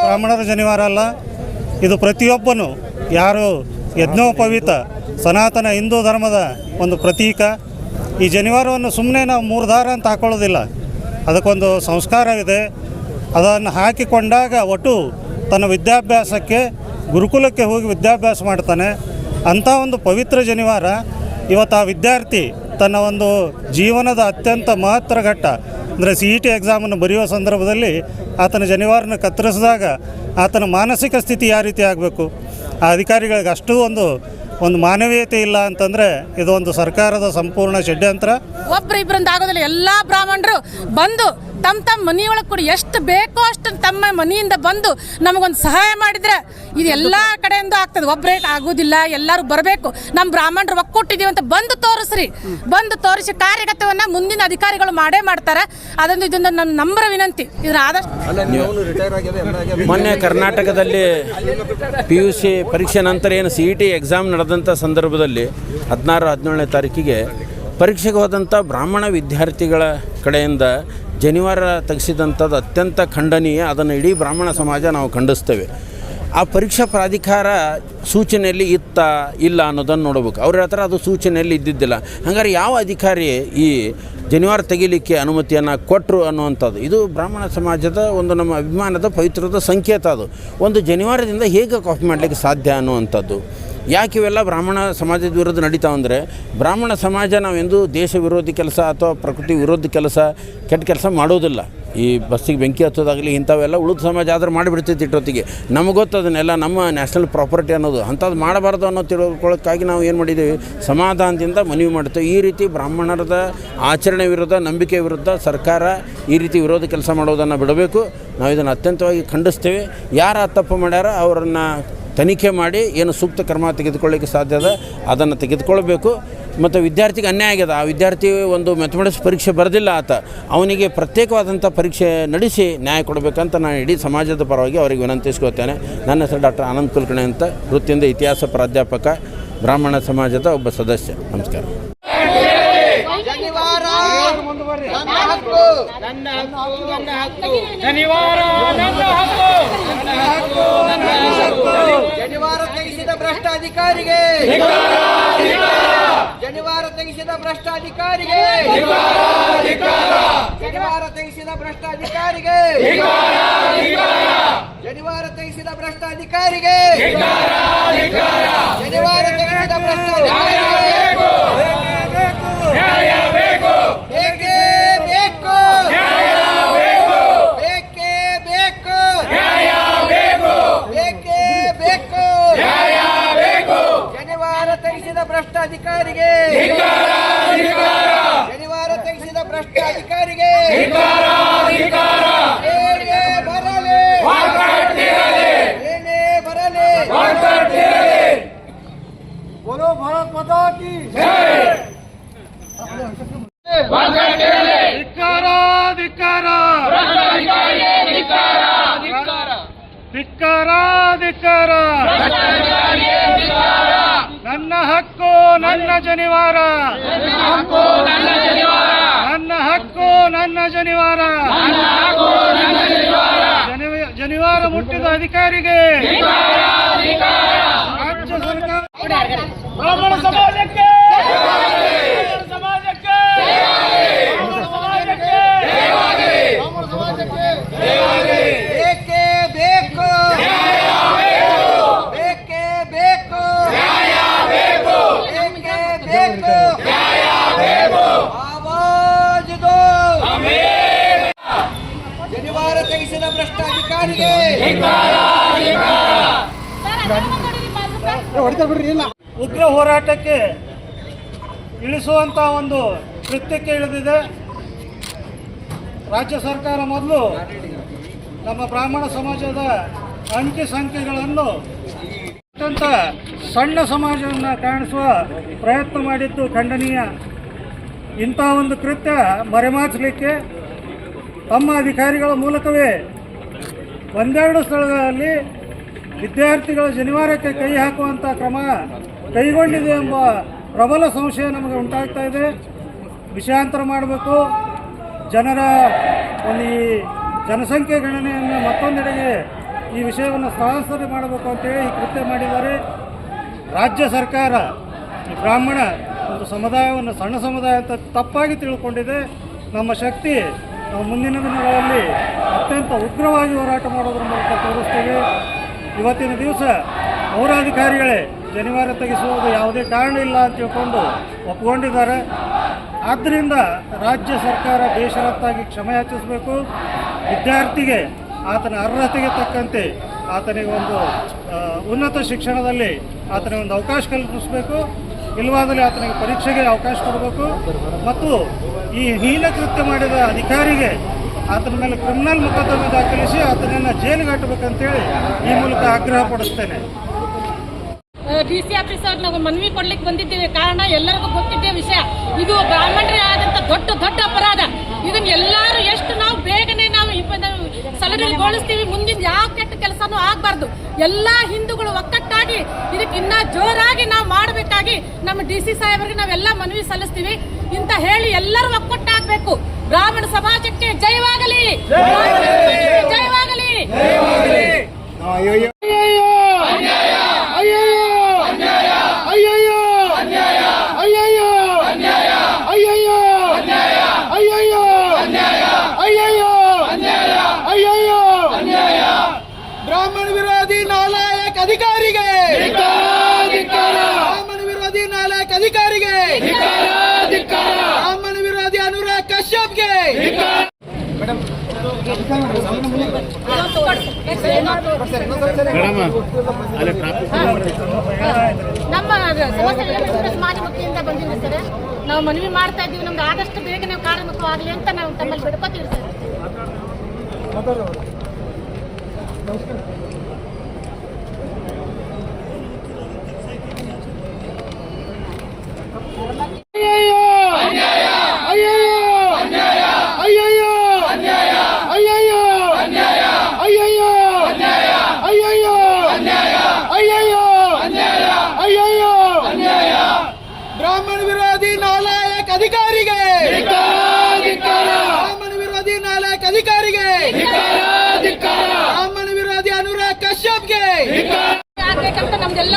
ಬ್ರಾಹ್ಮಣರ ಜನಿವಾರ ಅಲ್ಲ ಇದು ಪ್ರತಿಯೊಬ್ಬನು ಯಾರು ಯಜ್ಞೋಪವೀತ ಸನಾತನ ಹಿಂದೂ ಧರ್ಮದ ಒಂದು ಪ್ರತೀಕ ಈ ಜನಿವಾರವನ್ನು ಸುಮ್ಮನೆ ನಾವು ಮೂರು ದಾರ ಅಂತ ಹಾಕೊಳ್ಳೋದಿಲ್ಲ. ಅದಕ್ಕೊಂದು ಸಂಸ್ಕಾರವಿದೆ. ಅದನ್ನು ಹಾಕಿಕೊಂಡಾಗ ಒಟ್ಟು ತನ್ನ ವಿದ್ಯಾಭ್ಯಾಸಕ್ಕೆ ಗುರುಕುಲಕ್ಕೆ ಹೋಗಿ ವಿದ್ಯಾಭ್ಯಾಸ ಮಾಡ್ತಾನೆ. ಅಂಥ ಒಂದು ಪವಿತ್ರ ಜನಿವಾರ ಇವತ್ತು ಆ ವಿದ್ಯಾರ್ಥಿ ತನ್ನ ಒಂದು ಜೀವನದ ಅತ್ಯಂತ ಮಹತ್ತರ ಘಟ್ಟ, ಅಂದರೆ ಸಿ ಇ ಟಿ ಎಕ್ಸಾಮನ್ನು ಬರೆಯುವ ಸಂದರ್ಭದಲ್ಲಿ ಆತನ ಜನಿವಾರನ ಕತ್ತರಿಸಿದಾಗ ಆತನ ಮಾನಸಿಕ ಸ್ಥಿತಿ ಯಾವ ರೀತಿ ಆಗಬೇಕು? ಆ ಅಧಿಕಾರಿಗಳಿಗೆ ಅಷ್ಟು ಒಂದು ಒಂದು ಮಾನವೀಯತೆ ಇಲ್ಲ ಅಂತಂದ್ರೆ ಇದು ಒಂದು ಸರ್ಕಾರದ ಸಂಪೂರ್ಣ ಷಡ್ಯಂತ್ರ. ಒಬ್ಬರು ಇಬ್ಬರಿಂದ ಆಗೋದಿಲ್ಲ. ಎಲ್ಲ ಬ್ರಾಹ್ಮಣರು ಬಂದು ತಮ್ಮ ತಮ್ಮ ಮನೆಯೊಳಗೆ ಕೂಡ. ಎಷ್ಟು ಬೇಕೋ ಅಷ್ಟು ತಮ್ಮ ಮನೆಯಿಂದ ಬಂದು ನಮಗೊಂದು ಸಹಾಯ ಮಾಡಿದ್ರೆ ಇದು ಎಲ್ಲ ಕಡೆಯಿಂದ ಆಗ್ತದೆ. ಒಬ್ಬರೇ ಆಗೋದಿಲ್ಲ ಎಲ್ಲರೂ ಬರಬೇಕು. ನಮ್ಮ ಬ್ರಾಹ್ಮಣರು ಒಕ್ಕೊಟ್ಟಿದ್ದೀವಿ ಅಂತ ಬಂದು ತೋರಿಸ್ರಿ. ಬಂದು ತೋರಿಸಿ ಕಾರ್ಯಗತವನ್ನು ಮುಂದಿನ ಅಧಿಕಾರಿಗಳು ಮಾಡೇ ಮಾಡ್ತಾರೆ. ಅದೊಂದು ಇದೊಂದು ನನ್ನ ನಂಬರ ವಿನಂತಿ. ಇದರ ಆದಷ್ಟು ಮೊನ್ನೆ ಕರ್ನಾಟಕದಲ್ಲಿ ಪಿ ಯು ಸಿ ಪರೀಕ್ಷೆ ನಂತರ ಏನು ಸಿ ಇ ಟಿ ಎಕ್ಸಾಮ್ ನಡೆದಂಥ ಸಂದರ್ಭದಲ್ಲಿ ಹದಿನಾರು ಹದಿನೇಳನೇ ತಾರೀಕಿಗೆ ಪರೀಕ್ಷೆಗೆ ಹೋದಂಥ ಬ್ರಾಹ್ಮಣ ವಿದ್ಯಾರ್ಥಿಗಳ ಕಡೆಯಿಂದ ಜನಿವಾರ ತೆಗೆಸಿದಂಥದ್ದು ಅತ್ಯಂತ ಖಂಡನೀಯ. ಅದನ್ನು ಇಡೀ ಬ್ರಾಹ್ಮಣ ಸಮಾಜ ನಾವು ಖಂಡಿಸ್ತೇವೆ. ಆ ಪರೀಕ್ಷಾ ಪ್ರಾಧಿಕಾರ ಸೂಚನೆಯಲ್ಲಿ ಇತ್ತ ಇಲ್ಲ ಅನ್ನೋದನ್ನು ನೋಡಬೇಕು. ಅವ್ರ ಹತ್ರ ಅದು ಸೂಚನೆಯಲ್ಲಿ ಇದ್ದಿದ್ದಿಲ್ಲ. ಹಾಗಾದ್ರೆ ಯಾವ ಅಧಿಕಾರಿ ಈ ಜನಿವಾರ ತೆಗಿಲಿಕ್ಕೆ ಅನುಮತಿಯನ್ನು ಕೊಟ್ಟರು ಅನ್ನುವಂಥದ್ದು. ಇದು ಬ್ರಾಹ್ಮಣ ಸಮಾಜದ ಒಂದು ನಮ್ಮ ಅಭಿಮಾನದ ಪವಿತ್ರದ ಸಂಕೇತ ಅದು. ಒಂದು ಜನಿವಾರದಿಂದ ಹೇಗೆ ಕಾಫಿ ಮಾಡಲಿಕ್ಕೆ ಸಾಧ್ಯ ಅನ್ನುವಂಥದ್ದು. ಯಾಕೆ ಇವೆಲ್ಲ ಬ್ರಾಹ್ಮಣ ಸಮಾಜದ ವಿರುದ್ಧ ನಡೀತಾವೆ ಅಂದರೆ ಬ್ರಾಹ್ಮಣ ಸಮಾಜ ನಾವೆಂದು ದೇಶ ವಿರೋಧಿ ಕೆಲಸ ಅಥವಾ ಪ್ರಕೃತಿ ವಿರೋಧಿ ಕೆಲಸ, ಕೆಟ್ಟ ಕೆಲಸ ಮಾಡೋದಿಲ್ಲ. ಈ ಬಸ್ಸಿಗೆ ಬೆಂಕಿ ಹತ್ತೋದಾಗಲಿ ಇಂಥವೆಲ್ಲ ಉಳಿದ ಸಮಾಜ ಆದ್ರೆ ಮಾಡಿಬಿಡ್ತೈತಿ ಇಟ್ಟೊತ್ತಿಗೆ ನಮಗೆ ಗೊತ್ತು ಅದನ್ನೆಲ್ಲ ನಮ್ಮ ನ್ಯಾಷನಲ್ ಪ್ರಾಪರ್ಟಿ ಅನ್ನೋದು. ಅಂಥದ್ದು ಮಾಡಬಾರ್ದು ಅನ್ನೋ ತಿಳ್ಕೊಳ್ಳೋಕ್ಕಾಗಿ ನಾವು ಏನು ಮಾಡಿದ್ದೀವಿ ಸಮಾಧಾನದಿಂದ ಮನವಿ ಮಾಡ್ತೇವೆ. ಈ ರೀತಿ ಬ್ರಾಹ್ಮಣರದ ಆಚರಣೆ ವಿರುದ್ಧ, ನಂಬಿಕೆ ವಿರುದ್ಧ ಸರ್ಕಾರ ಈ ರೀತಿ ವಿರೋಧ ಕೆಲಸ ಮಾಡೋದನ್ನು ಬಿಡಬೇಕು. ನಾವು ಇದನ್ನು ಅತ್ಯಂತವಾಗಿ ಖಂಡಿಸ್ತೇವೆ. ಯಾರು ಆ ತಪ್ಪು ಮಾಡ್ಯಾರ ಅವರನ್ನು ತನಿಖೆ ಮಾಡಿ ಏನು ಸೂಕ್ತ ಕ್ರಮ ತೆಗೆದುಕೊಳ್ಳಿಕ್ಕೆ ಸಾಧ್ಯ ಅದ, ಅದನ್ನು ತೆಗೆದುಕೊಳ್ಬೇಕು. ಮತ್ತು ವಿದ್ಯಾರ್ಥಿಗೆ ಅನ್ಯಾಯ ಆಗ್ಯದ, ಆ ವಿದ್ಯಾರ್ಥಿ ಒಂದು ಮ್ಯಾಥಮೆಟಿಕ್ಸ್ ಪರೀಕ್ಷೆ ಬರೆದಿಲ್ಲ ಆತ, ಅವನಿಗೆ ಪ್ರತ್ಯೇಕವಾದಂಥ ಪರೀಕ್ಷೆ ನಡೆಸಿ ನ್ಯಾಯ ಕೊಡಬೇಕಂತ ನಾನು ಇಡೀ ಸಮಾಜದ ಪರವಾಗಿ ಅವರಿಗೆ ವಿನಂತಿಸ್ಕೋತೇನೆ. ನನ್ನ ಹೆಸರು ಡಾಕ್ಟರ್ ಆನಂದ್ ಕುಲಕರ್ಣಿ ಅಂತ ವೃತ್ತಿಯಿಂದ ಇತಿಹಾಸ ಪ್ರಾಧ್ಯಾಪಕ ಬ್ರಾಹ್ಮಣ ಸಮಾಜದ ಒಬ್ಬ ಸದಸ್ಯ. ನಮಸ್ಕಾರ ಜನಿವಾರ ನನ್ನ ಹಕ್ಕು ಶನಿವಾರ ತೆಗೆಸಿದ ಭ್ರಷ್ಟ ಅಧಿಕಾರಿಗೆ ಶನಿವಾರ ತೆಗೆಸಿದ ಭ್ರಷ್ಟ ಅಧಿಕಾರಿಗೆ ಶನಿವಾರ ತೆಗೆಸಿದ ಭ್ರಷ್ಟ ಅಧಿಕಾರಿಗೆ ಶನಿವಾರ ತೆಗೆಸಿದ ಭ್ರಷ್ಟ ಅಧಿಕಾರಿಗೆ ಶನಿವಾರ ತೆಗೆಸಿದ ಭ್ರಷ್ಟ ಬೇಕೇ ಬೇಕು ಬೇಕೇ ಬೇಕು ಬೇಕೇ ಬೇಕು ಜನಿವಾರ ತೆಗೆಸಿದ ಭ್ರಷ್ಟ ಅಧಿಕಾರಿಗೆ ಜನಿವಾರ ತೆಗೆಸಿದ ಭ್ರಷ್ಟ ಅಧಿಕಾರಿಗೆ ಏನೇ ಬರಲಿ ಏನೇ ಬರಲಿ ಬೋಲೋ ಭಾರತ್ ಮಾತಾ ಕಿ ಧಿಕ್ಕಾರ ಧಿಕ್ಕಾರ ಧಿಕ್ಕಾರ ಧಿಕ್ಕಾರ. ನನ್ನ ಹಕ್ಕು ನನ್ನ ಜನಿವಾರ. ನನ್ನ ಹಕ್ಕು ನನ್ನ ಜನಿವಾರ. ಜನಿವ- ಜನಿವಾರ ಮುಟ್ಟಿದ ಅಧಿಕಾರಿಗೆ. ರಾಜ್ಯ ಸರ್ಕಾರ. ಬ್ರಾಹ್ಮಣ ಸಮಾಜಕ್ಕೆ ಬ್ರಾಹ್ಮಣ ಸಮಾಜಕ್ಕೆ ಬ್ರಾಹ್ಮಣ ಸಮಾಜಕ್ಕೆ ಬ್ರಾಹ್ಮಣ ಸಮಾಜಕ್ಕೆ ಬೇಕೇ ಬೇಕು ಬೇಕೇ ಬೇಕು ಬೇಕೇ ಬೇಕು ಆವಾಜ್ ದೋ ಜನಿವಾರ ತೆಗೆಸಿದ ಭ್ರಷ್ಟ ಅಧಿಕಾರಿಗೆ ಉಗ್ರ ಹೋರಾಟಕ್ಕೆ ಇಳಿಸುವಂಥ ಒಂದು ಕೃತ್ಯಕ್ಕೆ ಇಳಿದಿದೆ. ರಾಜ್ಯ ಸರ್ಕಾರ ಮೊದಲು ನಮ್ಮ ಬ್ರಾಹ್ಮಣ ಸಮಾಜದ ಅಂಕಿ ಸಂಖ್ಯೆಗಳನ್ನು ಅತ್ಯಂತ ಸಣ್ಣ ಸಮಾಜವನ್ನು ಕಾಣಿಸುವ ಪ್ರಯತ್ನ ಮಾಡಿದ್ದು ಖಂಡನೀಯ ಇಂಥ ಒಂದು ಕೃತ್ಯ ಮರೆಮಾಚಲಿಕ್ಕೆ ತಮ್ಮ ಅಧಿಕಾರಿಗಳ ಮೂಲಕವೇ ಒಂದೆರಡು ಸ್ಥಳಗಳಲ್ಲಿ ವಿದ್ಯಾರ್ಥಿಗಳ ಜನಿವಾರಕ್ಕೆ ಕೈ ಹಾಕುವಂಥ ಕ್ರಮ ಕೈಗೊಂಡಿದೆ ಎಂಬ ಪ್ರಬಲ ಸಂಶಯ ನಮಗೆ ಉಂಟಾಗ್ತಾ ಇದೆ. ವಿಷಯಾಂತರ ಮಾಡಬೇಕು. ಜನರ ಒಂದು ಈ ಜನಸಂಖ್ಯೆ ಗಣನೆಯನ್ನು ಮತ್ತೊಂದೆಡೆಗೆ ಈ ವಿಷಯವನ್ನು ಸ್ಥಳಾಂತರ ಮಾಡಬೇಕು ಅಂತೇಳಿ ಈ ಕೃತ್ಯ ಮಾಡಿದ್ದಾರೆ. ರಾಜ್ಯ ಸರ್ಕಾರ ಬ್ರಾಹ್ಮಣ ಒಂದು ಸಮುದಾಯವನ್ನು ಸಣ್ಣ ಸಮುದಾಯ ಅಂತ ತಪ್ಪಾಗಿ ತಿಳ್ಕೊಂಡಿದೆ. ನಮ್ಮ ಶಕ್ತಿ ಮುಂದಿನ ದಿನಗಳಲ್ಲಿ ಅತ್ಯಂತ ಉಗ್ರವಾಗಿ ಹೋರಾಟ ಮಾಡೋದ್ರ ಮೂಲಕ ತೋರಿಸ್ತೇವೆ. ಇವತ್ತಿನ ದಿವಸ ಪೌರಾಧಿಕಾರಿಗಳೇ ಜನಿವಾರ ತೆಗೆಸುವುದು ಯಾವುದೇ ಕಾರಣ ಇಲ್ಲ ಅಂತ ತಿಳ್ಕೊಂಡು ಒಪ್ಕೊಂಡಿದ್ದಾರೆ. ಆದ್ದರಿಂದ ರಾಜ್ಯ ಸರ್ಕಾರ ಬೇಷರತ್ತಾಗಿ ಕ್ಷಮೆ ಯಾಚಿಸಬೇಕು. ವಿದ್ಯಾರ್ಥಿಗೆ ಆತನ ಅರ್ಹತೆಗೆ ತಕ್ಕಂತೆ ಆತನಿಗೆ ಒಂದು ಉನ್ನತ ಶಿಕ್ಷಣದಲ್ಲಿ ಆತನಿಗೆ ಒಂದು ಅವಕಾಶ ಕಲ್ಪಿಸಬೇಕು. ಇಲ್ಲವಾದಲ್ಲಿ ಆತನಿಗೆ ಪರೀಕ್ಷೆಗೆ ಅವಕಾಶ ಕೊಡಬೇಕು. ಮತ್ತು ಈ ಹೀನ ಕೃತ್ಯ ಮಾಡಿದ ಅಧಿಕಾರಿಗೆ ಆತನ ಮೇಲೆ ಕ್ರಿಮಿನಲ್ ಮೊಕದ್ದಮೆ ದಾಖಲಿಸಿ ಆತನನ್ನು ಜೈಲಿಗೆ ಹಾಕಬೇಕಂತೇಳಿ ಈ ಮೂಲಕ ಆಗ್ರಹ ಪಡಿಸ್ತೇನೆ. ಡಿ ಸಿ ಆಫೀಸ್ ಅವ್ರು ನಾವು ಮನವಿ ಕೊಡ್ಲಿಕ್ಕೆ ಬಂದಿದ್ದೇವೆ. ಕಾರಣ ಎಲ್ಲರಿಗೂ ಗೊತ್ತಿದ್ದೇ ವಿಷಯ. ಇದು ಬ್ರಾಹ್ಮಣರೇ ಆದಂತ ದೊಡ್ಡ ದೊಡ್ಡ ಅಪರಾಧ. ಇದನ್ನ ಎಲ್ಲರೂ ಎಷ್ಟು ನಾವು ಬೇಗನೆ ನಾವು ಸಲಹೆಗೊಳಿಸ್ತೀವಿ ಮುಂದಿನ ಯಾವ ಕೆಟ್ಟ ಕೆಲಸನೂ ಆಗ್ಬಾರ್ದು. ಎಲ್ಲಾ ಹಿಂದೂಗಳು ಒಕ್ಕಟ್ಟಾಗಿ ಇದಕ್ಕೆ ಇನ್ನ ಜೋರಾಗಿ ನಾವು ಮಾಡಬೇಕಾಗಿ ನಮ್ಮ ಡಿ ಸಿ ಸಾಹೇಬರಿಗೆ ನಾವೆಲ್ಲ ಮನವಿ ಸಲ್ಲಿಸ್ತೀವಿ. ಇಂತ ಹೇಳಿ ಎಲ್ಲರೂ ಒಕ್ಕೊಟ್ಟಾಗಬೇಕು ಬ್ರಾಹ್ಮಣ ಸಮಾಜಕ್ಕೆ ಜಯವಾಗಲಿ. ಜಯವಾಗಲಿ ಬ್ರಾಹ್ಮಣ ವಿರೋಧಿ ನಾಲಾಯಕ್ ಅಧಿಕಾರಿಗೆ ಬ್ರಾಹ್ಮಣ ವಿರೋಧಿ ನಾಲಾಯಕ್ ಅಧಿಕಾರಿಗೆ ಬ್ರಾಹ್ಮಣ ವಿರೋಧಿ ಅನುರಾಗ್ ಕಶ್ಯಪ್ಗೆ ನಮ್ಮ ಸಮಸ್ಯೆ ಸಮಾಜ ಮುಕ್ತಿಯಿಂದ ಬಂದಿದೆ ಸರ್. ನಾವು ಮನವಿ ಮಾಡ್ತಾ ಇದ್ದೀವಿ. ನಮ್ದು ಆದಷ್ಟು ಬೇಗ ನಾವು ಕಾರ್ಯಮುಖವಾಗಲಿ ಅಂತ ನಾವು ತಮ್ಮಲ್ಲಿ ಬಿಡ್ಕೋತೀವಿ ಸರ್. ಬ್ರಾಹ್ಮಣ ಬ್ರಾಹ್ಮಣ ವಿರೋಧಿ